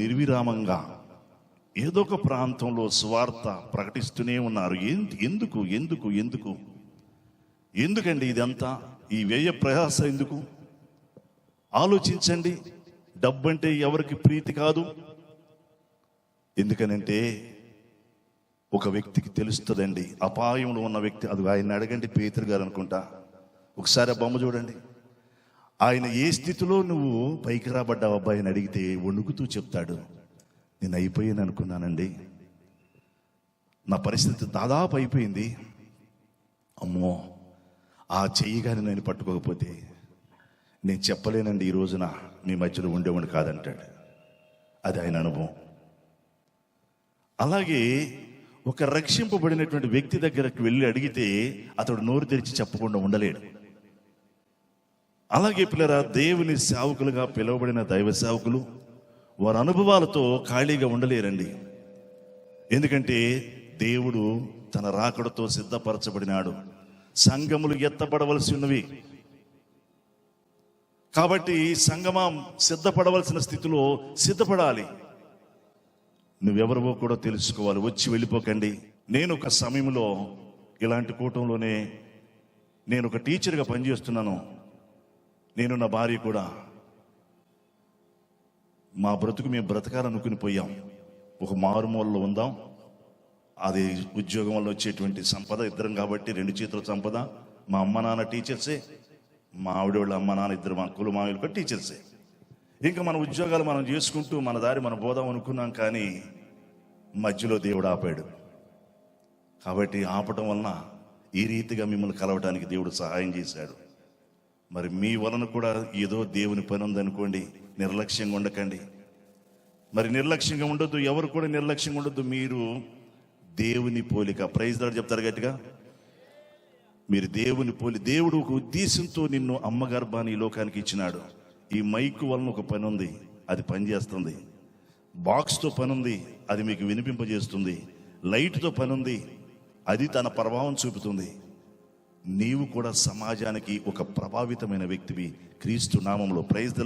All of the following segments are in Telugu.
నిర్విరామంగా ఏదో ఒక ప్రాంతంలో స్వార్థ ప్రకటిస్తూనే ఉన్నారు. ఎందుకు ఎందుకు ఎందుకు? ఎందుకండి ఇదంతా? ఈ వ్యయ ప్రయాస ఎందుకు? ఆలోచించండి. డబ్బంటే ఎవరికి ప్రీతి కాదు. ఎందుకనంటే ఒక వ్యక్తికి తెలుస్తుందండి. అపాయంలో ఉన్న వ్యక్తి అది ఆయన అడగండి పేతురు గారు అనుకుంటా. ఒకసారి ఆ బొమ్మ చూడండి. ఆయన ఏ స్థితిలో నువ్వు పైకి రాబడ్డావు అబ్బాయిని అడిగితే వణుకుతూ చెప్తాడు. నేను అయిపోయాను అనుకున్నానండి. నా పరిస్థితి దాదాపు అయిపోయింది. అమ్మో ఆ చెయ్యి కానీ నేను పట్టుకోకపోతే నేను చెప్పలేనండి ఈ రోజున మీ మధ్యలో ఉండేవాడు కాదంటాడు. అది ఆయన అనుభవం. అలాగే ఒక రక్షింపబడినటువంటి వ్యక్తి దగ్గరకు వెళ్ళి అడిగితే అతడు నోరు తెరిచి చెప్పకుండా ఉండలేడు. అలాగే పిల్లరా దేవుని సేవకులుగా పిలువబడిన దైవ సేవకులు వారి అనుభవాలతో ఖాళీగా ఉండలేరండి. ఎందుకంటే దేవుడు తన రాకడతో సిద్ధపరచబడినాడు. సంఘములు ఎత్తబడవలసి ఉన్నవి. కాబట్టి సంగమం సిద్ధపడవలసిన స్థితిలో సిద్ధపడాలి. నువ్వెవరివో కూడా తెలుసుకోవాలి. వచ్చి వెళ్ళిపోకండి. నేను ఒక సమయంలో ఇలాంటి కూటంలోనే నేను ఒక టీచర్గా పనిచేస్తున్నాను. నేను నా భార్య కూడా మా బ్రతుకు మేము బ్రతకాలనుకుని పోయాం. ఒక మారుమూలలో ఉందాం. అది ఉద్యోగం వల్ల వచ్చేటువంటి సంపద ఇద్దరం కాబట్టి రెండు చేతుల సంపద. మా అమ్మ నాన్న టీచర్సే. మా ఆవిడ వాళ్ళ అమ్మ నాన్న ఇద్దరు మా కులు మావిలు కూడా టీచర్సే. ఇంకా మన ఉద్యోగాలు మనం చేసుకుంటూ మన దారి మనం పోదాం అనుకున్నాం కానీ మధ్యలో దేవుడు ఆపాడు. కాబట్టి ఆపటం వలన ఈ రీతిగా మిమ్మల్ని కలవటానికి దేవుడు సహాయం చేశాడు. మరి మీ వలన కూడా ఏదో దేవుని పని ఉందనుకోండి నిర్లక్ష్యంగా ఉండకండి. మరి నిర్లక్ష్యంగా ఉండొద్దు ఎవరు కూడా నిర్లక్ష్యంగా ఉండొద్దు. మీరు దేవుని పోలిక ప్రైజ్ దాడు చెప్తారు గట్టిగా. మీరు దేవుని పోలి దేవుడు ఒక ఉద్దేశంతో నిన్ను అమ్మ గర్భాన్ని ఈ లోకానికి ఇచ్చినాడు. ఈ మైక్ వలన ఒక పని ఉంది అది పనిచేస్తుంది. బాక్స్తో పని ఉంది అది మీకు వినిపింపజేస్తుంది. లైట్తో పని ఉంది అది తన ప్రభావం చూపుతుంది. నీవు కూడా సమాజానికి ఒక ప్రభావితమైన వ్యక్తివి క్రీస్తు నామంలో. ప్రైజ్ ది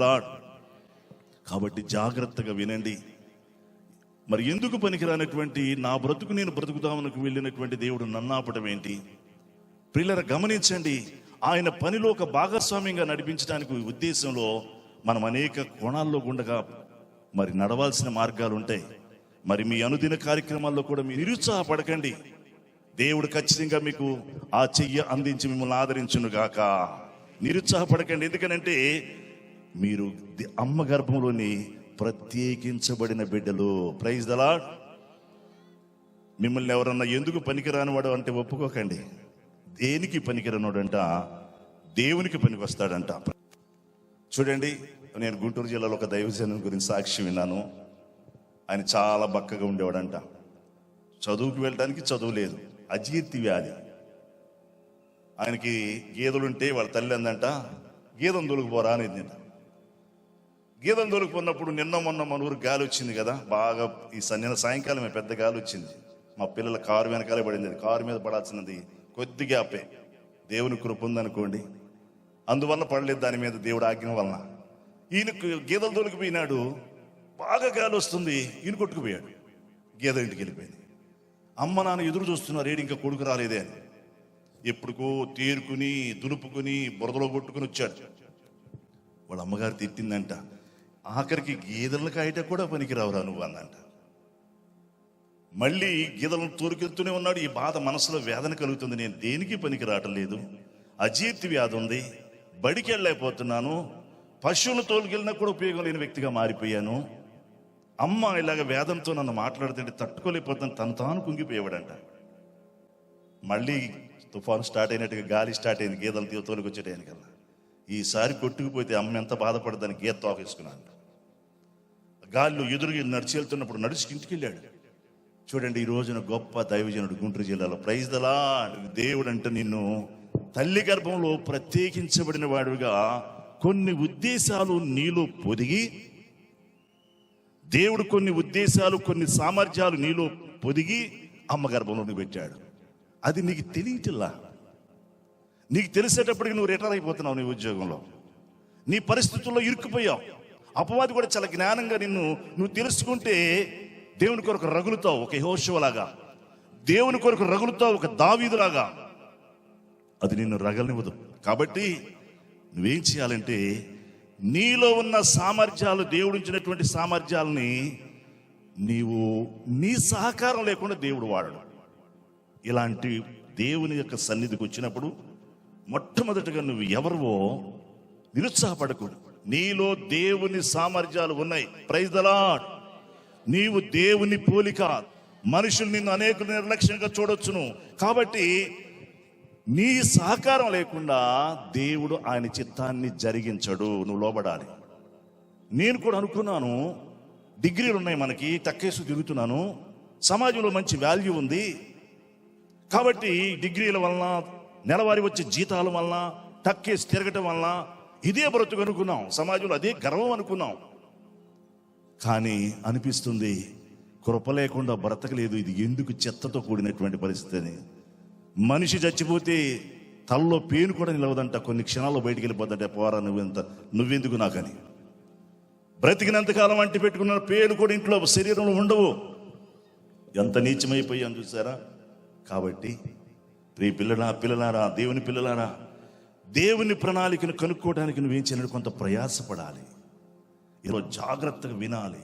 కాబట్టి జాగ్రత్తగా వినండి. మరి ఎందుకు పనికిరానటువంటి నా బ్రతుకు నేను బ్రతుకుదామనకు వెళ్ళినటువంటి దేవుడు నన్నాపటం ఏంటి? పిల్లల గమనించండి. ఆయన పనిలో ఒక భాగస్వామ్యంగా నడిపించడానికి ఉద్దేశంలో మనం అనేక కోణాల్లో గుండగా మరి నడవాల్సిన మార్గాలు ఉంటాయి మరి మీ అనుదిన కార్యక్రమాల్లో కూడా మీరు నిరుత్సాహపడకండి. దేవుడు ఖచ్చితంగా మీకు ఆ చెయ్యి అందించి మిమ్మల్ని ఆదరించును గాక నిరుత్సాహపడకండి. ఎందుకనంటే మీరు అమ్మ గర్భంలోని ప్రత్యేకించబడిన బిడ్డలు. ప్రైజ్ దలా మిమ్మల్ని ఎవరన్నా ఎందుకు పనికిరానివాడు అంటే ఒప్పుకోకండి. దేనికి పనికిరానోడంట? దేవునికి పనికి వస్తాడంట చూడండి నేను గుంటూరు జిల్లాలో ఒక దైవజనం గురించి సాక్షి విన్నాను. ఆయన చాలా బక్కగా ఉండేవాడంట. చదువుకు వెళ్ళడానికి చదువు లేదు. అజీర్తి వ్యాధి. ఆయనకి గేదెలుంటే వాళ్ళ తల్లి అందంట గీదం దొలుకుపోరా అనేది గీతం దొరికిపోయినప్పుడు నిన్న మొన్న మన ఊరు గాలి వచ్చింది కదా బాగా ఈ నిన్న సాయంకాలమే పెద్ద గాలి వచ్చింది. మా పిల్లల కారు వెనకాలే పడింది అది కారు మీద పడాల్సినది కొద్ది గ్యాపే. దేవుని కృప ఉందనుకోండి. అందువల్ల పడలేదు దాని మీద దేవుడు ఆజ్ఞ వలన. ఈయన గీదలు దొలికిపోయినాడు బాగా గాలి వస్తుంది ఈయన కొట్టుకుపోయాడు. గీద ఇంటికి వెళ్ళిపోయింది. అమ్మ నాన్న ఎదురు చూస్తున్నారు ఏడు ఇంకా కొడుకు రాలేదే అని. ఎప్పుడుకో తేరుకుని దులుపుకుని బురదలో కొట్టుకుని వచ్చాడు. వాళ్ళ అమ్మగారు తిట్టిందంట. ఆఖరికి గీదల కాయట కూడా పనికిరావురా నువ్వు అందంట మళ్ళీ గీదలను తోరుకెళ్తూనే ఉన్నాడు. ఈ బాధ మనసులో వేదన కలుగుతుంది. నేను దేనికి పనికి రావట్లేదు అజీర్తి వ్యాధి ఉంది. బడికి వెళ్ళలేకపోతున్నాను పశువులు తోలుకెళ్ళినా కూడా ఉపయోగం లేని వ్యక్తిగా మారిపోయాను. అమ్మ ఇలాగ వేదంతో నన్ను మాట్లాడుతుంటే తట్టుకోలేకపోతాను తను తాను కుంగిపోయేవాడంట. మళ్ళీ తుఫాను స్టార్ట్ అయినట్టుగా గాలి స్టార్ట్ అయింది గీతలు తీ- తోలుకొచ్చేటానికల్లా ఈసారి కొట్టుకుపోతే అమ్మ ఎంత బాధపడదని గీత తోకేసుకున్నాను. గాలిలో ఎదురుగా నడిచి వెళ్తున్నప్పుడు నడిచి ఇంటికి వెళ్ళాడు చూడండి ఈ రోజున గొప్ప దైవజనుడు గుంటూరు జిల్లాలో. ప్రైజ్ దలా దేవుడు అంటే నిన్ను తల్లి గర్భంలో ప్రత్యేకించబడిన వాడుగా కొన్ని ఉద్దేశాలు నీలో పొదిగి దేవుడు కొన్ని ఉద్దేశాలు కొన్ని సామర్థ్యాలు నీలో పొదిగి అమ్మ గర్భంలోని పెట్టాడు. అది నీకు తెలియటిల్లా నీకు తెలిసేటప్పటికి నువ్వు రిటైర్ అయిపోతున్నావు నీ ఉద్యోగంలో. నీ పరిస్థితుల్లో ఇరుక్కుపోయావు. అపవాది కూడా చాలా జ్ఞానంగా నిన్ను నువ్వు తెలుసుకుంటే దేవుని కొరకు రగులుతావు ఒక యహోశివలాగా దేవుని కొరకు రగులుతావు ఒక దావీదులాగా. అది నిన్ను రగలనివ్వదు. కాబట్టి నువ్వేం చేయాలంటే నీలో ఉన్న సామర్థ్యాలు దేవుడించినటువంటి సామర్థ్యాలని నీవు నీ సహకారం లేకుండా దేవుడు వాడడు. ఇలాంటి దేవుని యొక్క సన్నిధికి వచ్చినప్పుడు మొట్టమొదటిగా నువ్వు ఎవరివో నిరుత్సాహపడకూడదు నీలో దేవుని సామర్థ్యాలు ఉన్నాయి. ప్రైజ్ దలాడ్ నీవు దేవుని పోలిక. మనుషులు నిన్ను అనేక నిర్లక్ష్యంగా చూడొచ్చును. కాబట్టి నీ సహకారం లేకుండా దేవుడు ఆయన చిత్తాన్ని జరిగించడు. నువ్వు లోబడాలి. నేను కూడా అనుకున్నాను డిగ్రీలు ఉన్నాయి మనకి టక్కేసు తిరుగుతున్నాను సమాజంలో మంచి వాల్యూ ఉంది. కాబట్టి డిగ్రీల వలన నెలవారీ వచ్చే జీతాల వలన టక్కేసి తిరగటం వలన ఇదే బ్రతుకు అనుకున్నాం. సమాజంలో అదే గర్వం అనుకున్నాం. కానీ అనిపిస్తుంది కృప లేకుండా బ్రతకలేదు. ఇది ఎందుకు చెత్తతో కూడినటువంటి పరిస్థితి అని. మనిషి చచ్చిపోతే తలలో పేను కూడా నిలవదంట. కొన్ని క్షణాల్లో బయటికి వెళ్ళిపోతుంటే పోరా నువ్వెంత నువ్వెందుకు నాకని. బ్రతికినంతకాలం అంటి పెట్టుకున్న పేరు కూడా ఇంట్లో శరీరంలో ఉండవు. ఎంత నీచమైపోయాను చూసారా? కాబట్టి ప్రియ పిల్లలా పిల్లలారా దేవుని పిల్లలారా దేవుని ప్రణాళికను కనుక్కోవడానికి నువ్వేం చేయాలి కొంత ప్రయాసపడాలి. ఈరోజు జాగ్రత్తగా వినాలి.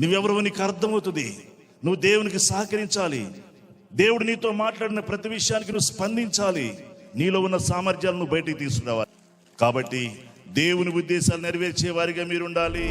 నువ్వెవరో నీకు అర్థమవుతుంది. నువ్వు దేవునికి సహకరించాలి. దేవుడు నీతో మాట్లాడిన ప్రతి విషయానికి నువ్వు స్పందించాలి. నీలో ఉన్న సామర్థ్యాలను బయటికి తీసుకురావాలి. కాబట్టి దేవుని ఉద్దేశాలు నెరవేర్చే వారిగా మీరు ఉండాలి